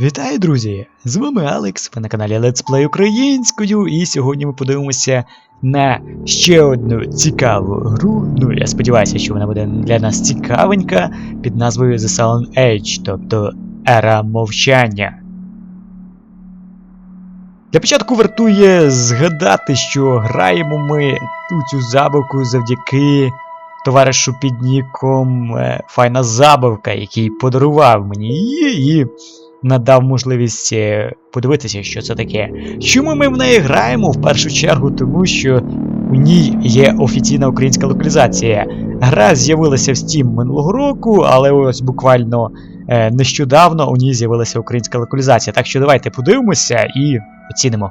Вітаю, друзі! З вами Алекс, ви на каналі Let's Play українською, і сьогодні ми подивимося на ще одну цікаву гру. Ну, я сподіваюся, що вона буде для нас цікавенька під назвою The Silent Age, тобто Ера мовчання. Для початку вартує згадати, що граємо ми у цю забавку завдяки товаришу під ніком е, Файна Забавка, який подарував мені її і надав можливість е, подивитися, що це таке. Чому ми в неї граємо? В першу чергу, тому що у ній є офіційна українська локалізація. Гра з'явилася в Steam минулого року, але ось буквально е, нещодавно у ній з'явилася українська локалізація. Так що давайте подивимося і оцінимо.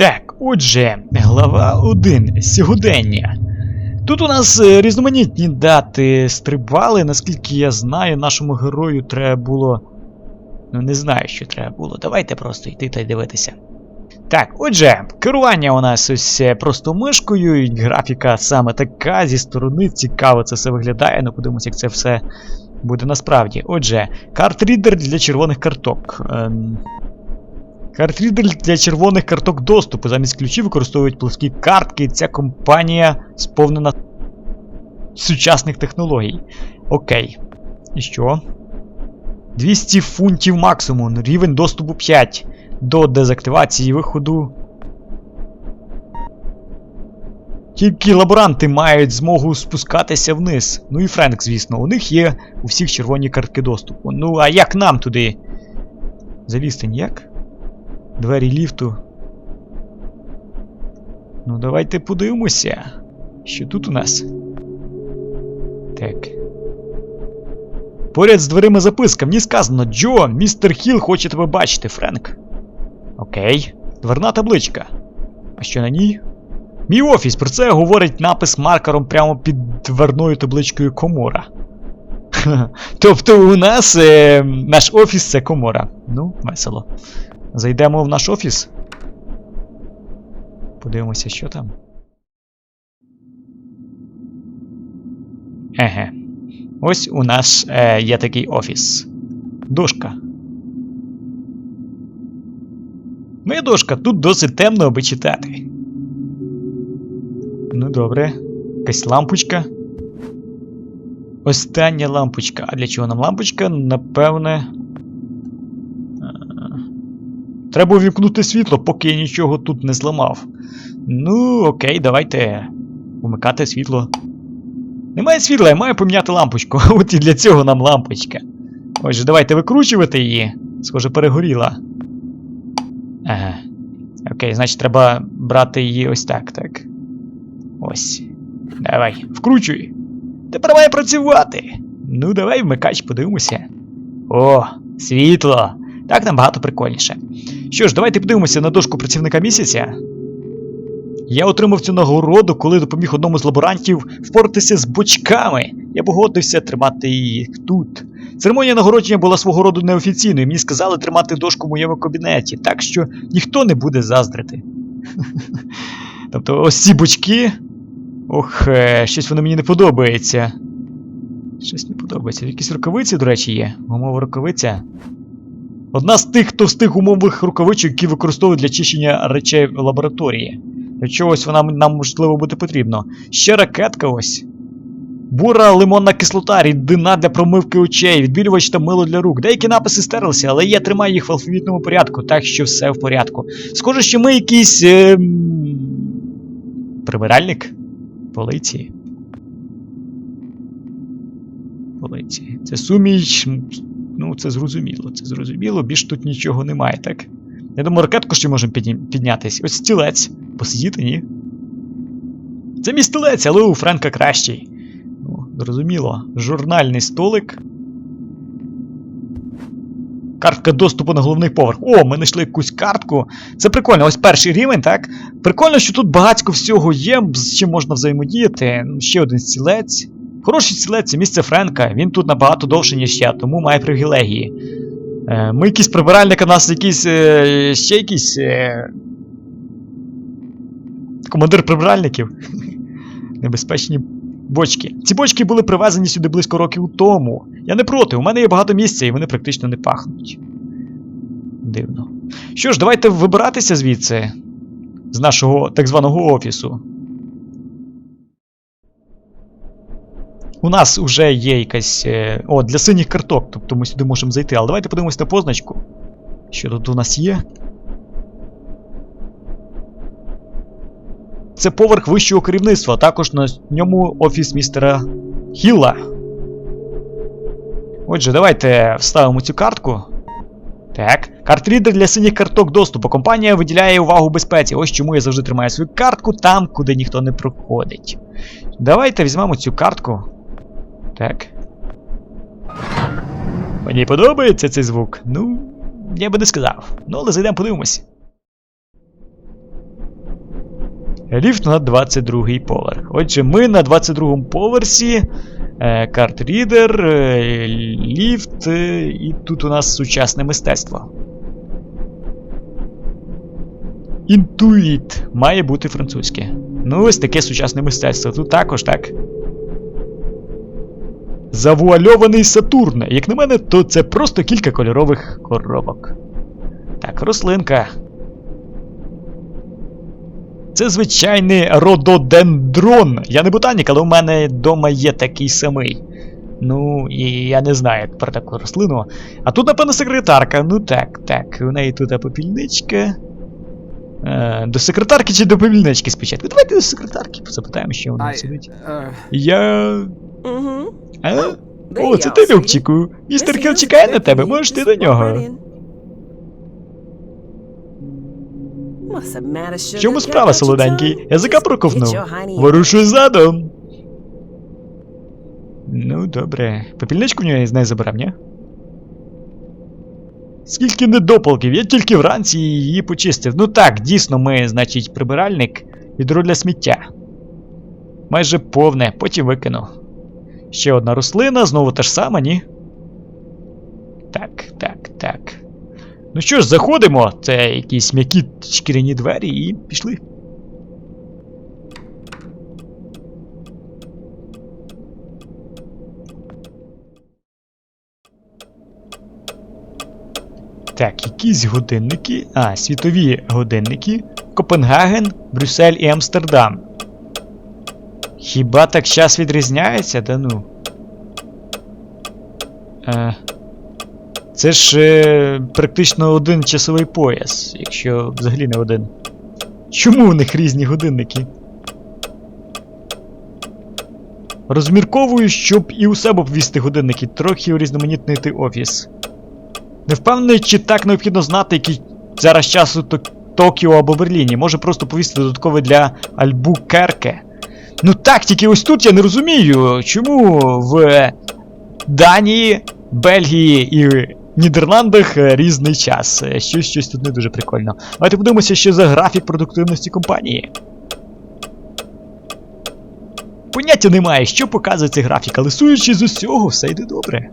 Так, отже, глава 1. Сьогодення. Тут у нас е, різноманітні дати стрибали, наскільки я знаю, нашому герою треба було. Ну, не знаю, що треба було. Давайте просто йти та й дивитися. Так, отже, керування у нас ось е, просто мишкою, і графіка саме така зі сторони. Цікаво це все виглядає. Ну, подивимося, як це все буде насправді. Отже, картрідер для червоних карток. Ем... Картрідер для червоних карток доступу. Замість ключів використовують плоскі картки. Ця компанія сповнена сучасних технологій. Окей. І що? 200 фунтів максимум. Рівень доступу 5. До дезактивації виходу. Тільки лаборанти мають змогу спускатися вниз. Ну і Френк, звісно, у них є у всіх червоні картки доступу. Ну, а як нам туди? Залізти ніяк? Двері ліфту. Ну, давайте подивимося. Що тут у нас? Так. Поряд з дверима записка. Мені сказано: Джо, містер Хіл хоче тебе бачити, Френк. Окей. Дверна табличка. А що на ній? Мій офіс, про це говорить напис маркером прямо під дверною табличкою комора. Тобто у нас е, наш офіс це комора. Ну, весело. Зайдемо в наш офіс. Подивимося, що там. Еге. Ось у нас е, є такий офіс. Дошка. Моя дошка, тут досить темно, аби читати. Ну добре. Якась лампочка. Остання лампочка. А для чого нам лампочка? Напевне. Треба увімкнути світло, поки я нічого тут не зламав. Ну, окей, давайте вмикати світло. Немає світла, я маю поміняти лампочку. От і для цього нам лампочка. Отже, давайте викручувати її. Схоже, перегоріла. Ага. Окей, значить, треба брати її ось так, так. Ось. Давай, вкручуй. Тепер має працювати. Ну, давай вмикач, подивимося. О, світло. Так набагато прикольніше. Що ж, давайте подивимося на дошку працівника місяця. Я отримав цю нагороду, коли допоміг одному з лаборантів впоратися з бочками. Я погодився тримати їх тут. Церемонія нагородження була свого роду неофіційною. Мені сказали тримати дошку в моєму кабінеті, так що ніхто не буде заздрити. Тобто ось ці бочки. Ох, е, щось воно мені не подобається. Щось не подобається. Якісь рукавиці, до речі, є. Гумова рукавиця. Одна з тих товстих умових рукавичок, які використовують для чищення речей в лабораторії. Для чогось вона нам можливо буде потрібно. Ще ракетка ось. Бура лимонна кислота, рідина для промивки очей, відбілювач та мило для рук. Деякі написи стерлися, але я тримаю їх в алфавітному порядку, так що все в порядку. Схоже, що ми якийсь. Е... Прибиральник? Поліції. Поліції. Це суміч. Ну, це зрозуміло, це зрозуміло, більш тут нічого немає, так? Я думаю, ракетку ще можемо піднятись. Ось стілець. Посидіти, ні? Це мій стілець, але у Френка кращий. Ну, зрозуміло. Журнальний столик. Картка доступу на головний поверх. О, ми знайшли якусь картку. Це прикольно, ось перший рівень, так? Прикольно, що тут багатько всього є, з чим можна взаємодіяти. Ще один стілець. Хороший стілець, це місце Френка. Він тут набагато довше, ніж я, тому має привілегії. Е, ми якісь прибиральники, у нас якийсь. Е, ще якийсь. Е, командир прибиральників. Небезпечні бочки. Ці бочки були привезені сюди близько років тому. Я не проти, у мене є багато місця і вони практично не пахнуть. Дивно. Що ж, давайте вибиратися звідси. З нашого так званого офісу. У нас вже є якась. е, О, для синіх карток, тобто ми сюди можемо зайти. Але давайте подивимось на позначку. Що тут у нас є? Це поверх вищого керівництва, також на ньому офіс містера Хілла. Отже, давайте вставимо цю картку. Так. Картрідер для синіх карток доступу. Компанія виділяє увагу безпеці. Ось чому я завжди тримаю свою картку там, куди ніхто не проходить. Давайте візьмемо цю картку. Так. Мені подобається цей звук. Ну, я би не сказав. Ну, але зайдемо подивимось. Ліфт на 22-й поверх. Отже, ми на 22-му поверсі. Е, картрідер, е, ліфт, е, і тут у нас сучасне мистецтво. Інтуїт має бути французьке. Ну, ось таке сучасне мистецтво. Тут також, так. Завуальований Сатурн. Як на мене, то це просто кілька кольорових коробок. Так, рослинка. Це звичайний рододендрон. Я не ботанік, але у мене вдома є такий самий. Ну, і я не знаю про таку рослину. А тут, напевно, секретарка. Ну так, так. У неї тут попільничка. Е, до секретарки чи до попільнички спочатку? Давайте до секретарки запитаємо, що вона сидить. uh, Я. Mm-hmm. А? There О, you це ти. Любчику. Містер. Кіл чекає на тебе, можеш ти до нього. В чому справа, солоденький? Язика проковнув. Ворушуй задом. Ну, добре. Попільничку в нього з неї забрав, ні? Скільки недопалків, я тільки вранці її почистив. Ну так, дійсно, ми, значить, прибиральник відро для сміття. Майже повне, потім викинув. Ще одна рослина, знову та ж сама, ні? Так, так, так. Ну що ж, заходимо. Це якісь м'які шкіряні двері і пішли. Так, якісь годинники. А, світові годинники. Копенгаген, Брюссель і Амстердам. Хіба так час відрізняється? Да ну. Е, це ж е, практично один часовий пояс, якщо взагалі не один. Чому у них різні годинники? Розмірковую, щоб і у себе ввісти годинники, трохи урізноманітнити офіс. Не впевнений, чи так необхідно знати, який зараз час у Токіо або Берліні. Може просто повісти додаткове для Альбукерке. Ну так, тільки ось тут я не розумію, чому в Данії, Бельгії і Нідерландах е, різний час. Е, Щось, щось тут не дуже прикольно. Давайте подивимося, що за графік продуктивності компанії. Поняття немає, що показує цей графік, але суючи з усього, все йде добре.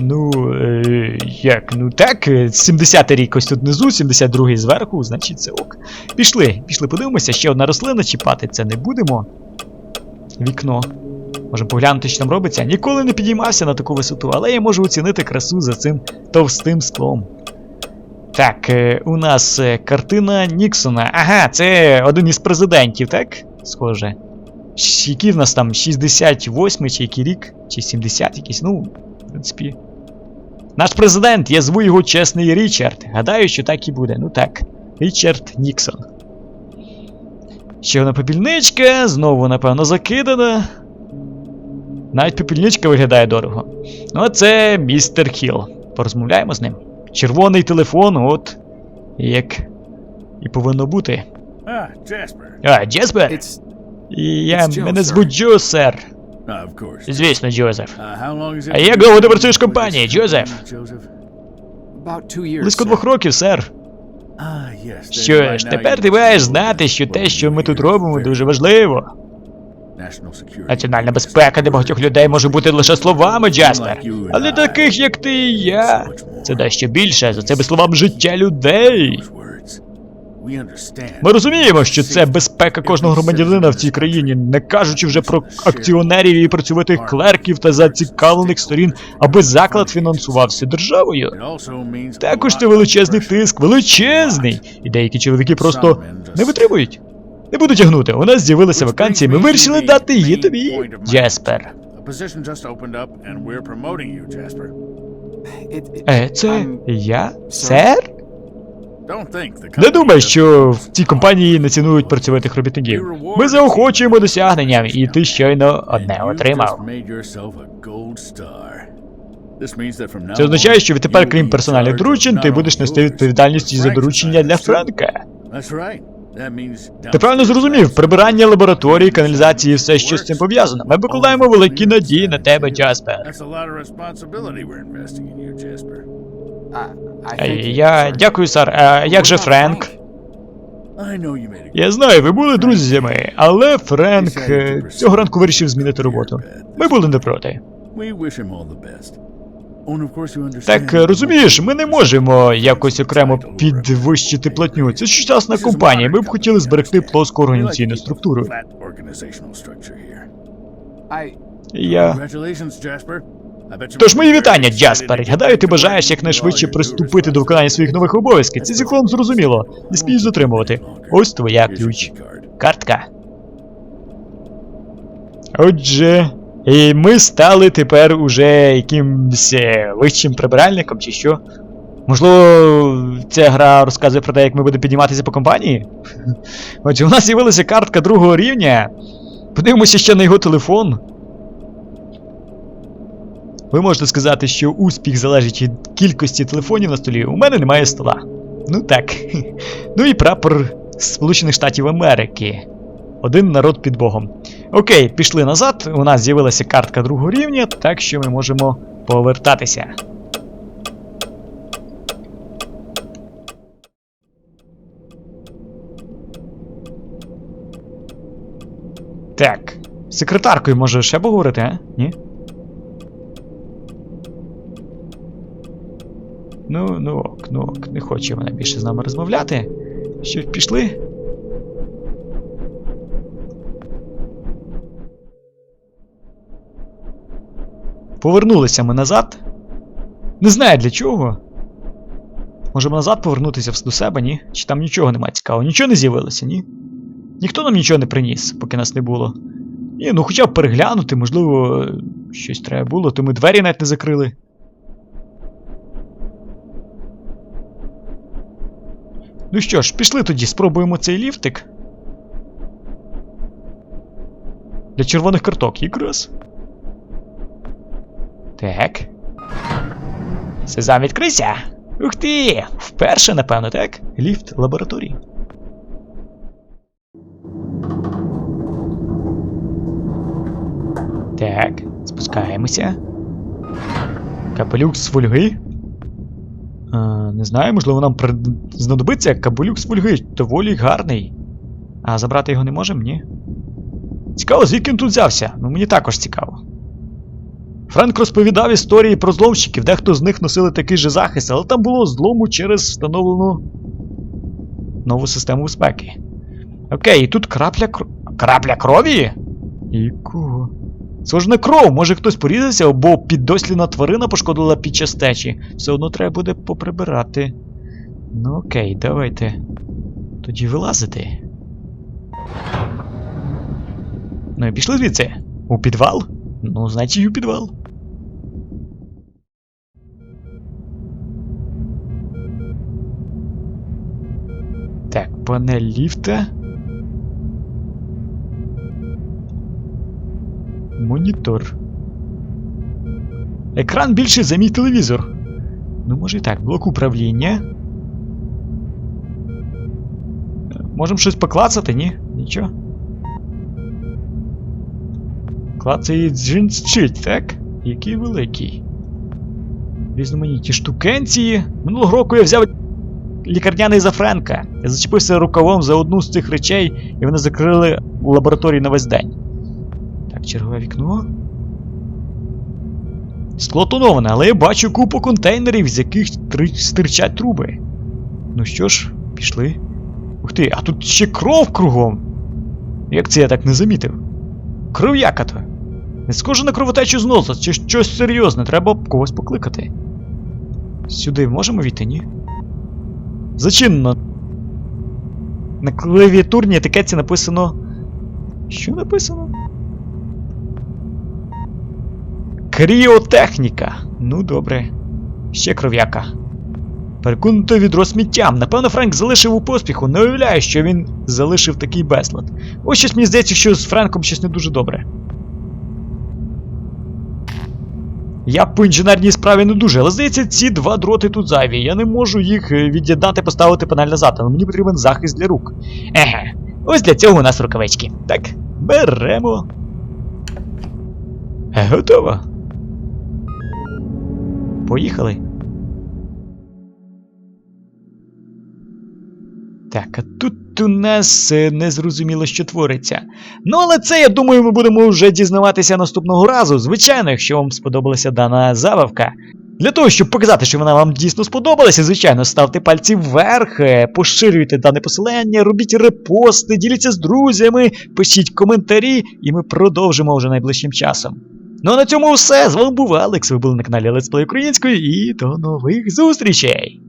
Ну, е, як, ну так, е, 70-й рік ось тут внизу, 72-й зверху, значить це ок. Пішли, пішли, подивимося, ще одна рослина чіпати це не будемо. Вікно. Можемо поглянути, що там робиться. Ніколи не підіймався на таку висоту, але я можу оцінити красу за цим товстим склом. Так, е, у нас е, картина Ніксона. Ага, це один із президентів, так? Схоже. Який в нас там 68-й, чи який рік? Чи 70 якийсь, ну, в принципі. Наш президент, я зву його чесний Річард. Гадаю, що так і буде. Ну так. Річард Ніксон. Ще одна попільничка, знову, напевно, закидана. Навіть попільничка виглядає дорого. Ну, а це містер Хіл. Порозмовляємо з ним. Червоний телефон, от. Як. І повинно бути. Ah, Jasper. А, Джеспер? І я it's Joe, мене звуть Джо, сер. Ah, of course. Звісно, Джозеф. А як довго ти працюєш в компанії, Джозеф? Близько двох років, сер. Ah, Що ж, тепер ти маєш знати, що те, що ми тут робимо, дуже важливо. Національна безпека для багатьох людей може бути лише словами, Джаспер. Але таких, як ти і я, це дещо більше. За цими словами життя людей. Ми розуміємо, що це безпека кожного громадянина в цій країні, не кажучи вже про акціонерів і працьовитих клерків та зацікавлених сторін, аби заклад фінансувався державою. Також це величезний тиск, величезний. І деякі чоловіки просто не витримують. Не буду тягнути. У нас з'явилися вакансії, ми вирішили дати її тобі, Джеспер. Е, це я? Сер? Не думай, що в цій компанії не цінують працьовитих робітників. Ми заохочуємо досягненням, і ти щойно одне отримав. Це означає, що відтепер, крім персональних доручень, ти будеш нести відповідальність і за доручення для. Френка. Ти правильно зрозумів, прибирання лабораторії, каналізації все, що з цим пов'язано. Ми покладаємо великі надії на тебе, Джаспер. Е, Я дякую, сер. А як же Френк? Я знаю, ви були друзями, але Френк е, цього ранку вирішив змінити роботу. Ми були не проти. Так е, розумієш, ми не можемо якось окремо підвищити платню. Це сучасна компанія. Ми б хотіли зберегти плоску організаційну структуру. Я. Тож мої вітання, Джаспер. Гадаю, ти бажаєш якнайшвидше приступити до виконання своїх нових обов'язків. Це зіклом зрозуміло. Не спій затримувати. Ось твоя ключ. Картка. Отже, і ми стали тепер уже якимсь е, вищим прибиральником, чи що? Можливо, ця гра розказує про те, як ми будемо підніматися по компанії? Отже, у нас з'явилася картка другого рівня. Подивимося ще на його телефон. Ви можете сказати, що успіх залежить від кількості телефонів на столі. У мене немає стола. Ну так. Ну і прапор Сполучених Штатів Америки. Один народ під Богом. Окей, пішли назад. У нас з'явилася картка другого рівня, так що ми можемо повертатися. Так. Секретаркою може ще поговорити, а? Ні? Ну, ну ок, ну ок, не хоче вона більше з нами розмовляти. Що, пішли? Повернулися ми назад. Не знаю для чого. Можемо назад повернутися до себе, ні? Чи там нічого немає цікавого? Нічого не з'явилося, ні? Ніхто нам нічого не приніс, поки нас не було. Ні, ну хоча б переглянути, можливо, щось треба було, то ми двері навіть не закрили. Ну що ж, пішли тоді, спробуємо цей ліфтик. Для червоних карток якраз. Так. Сезам відкрийся! Ух ти! Вперше, напевно, так? Ліфт лабораторії. Так, спускаємося. Капелюк з фольги. Не знаю, можливо, нам при... знадобиться капелюк з фольги. Доволі гарний. А забрати його не можемо, ні? Цікаво, звідки він тут взявся? Ну мені також цікаво. Френк розповідав історії про зломщиків, дехто з них носили такий же захист, але там було злому через встановлену нову систему безпеки. Окей, і тут крапля кр... Крапля крові? І кого? Схоже на кров, може хтось порізався, або піддослідна тварина пошкодила під час течі. Все одно треба буде поприбирати. Ну окей, давайте. Тоді вилазити. Ну і пішли звідси. У підвал? Ну, значить, і у підвал. Так, панель ліфта. Монітор. Екран більший за мій телевізор. Ну, може і так, блок управління. Можемо щось поклацати, ні? Нічого. Клацає джинсчить, так? Який великий. Різноманітні штукенції. Минулого року я взяв лікарняний за Френка. Я зачепився рукавом за одну з цих речей, і вони закрили лабораторію на весь день. Чергове вікно. Скло тоноване, але я бачу купу контейнерів, з яких три- стирчать труби. Ну що ж, пішли. Ух ти, а тут ще кров кругом. Як це я так не замітив? Кров'яка то. Не схоже на кровотечу з носа, чи щось серйозне, треба когось покликати. Сюди можемо війти, ні? Зачинено. На клавіатурній етикетці написано. Що написано? Кріотехніка. Ну добре. Ще кров'яка. Перекунуто відро сміттям. Напевно, Френк залишив у поспіху. Не уявляю, що він залишив такий безлад. Ось щось мені здається, що з Френком щось не дуже добре. Я по інженерній справі не дуже, але здається, ці два дроти тут зайві. Я не можу їх е, від'єднати, поставити панель назад, але мені потрібен захист для рук. Еге, ось для цього у нас рукавички. Так, беремо. Готово. Поїхали. Так, а тут у нас е, незрозуміло, що твориться. Ну, але це, я думаю, ми будемо вже дізнаватися наступного разу. Звичайно, якщо вам сподобалася дана забавка. Для того, щоб показати, що вона вам дійсно сподобалася, звичайно, ставте пальці вверх, е, поширюйте дане посилання, робіть репости, діліться з друзями, пишіть коментарі, і ми продовжимо вже найближчим часом. Ну а на цьому все. З вами був Алекс. Ви були на каналі Let's Play Українською і до нових зустрічей!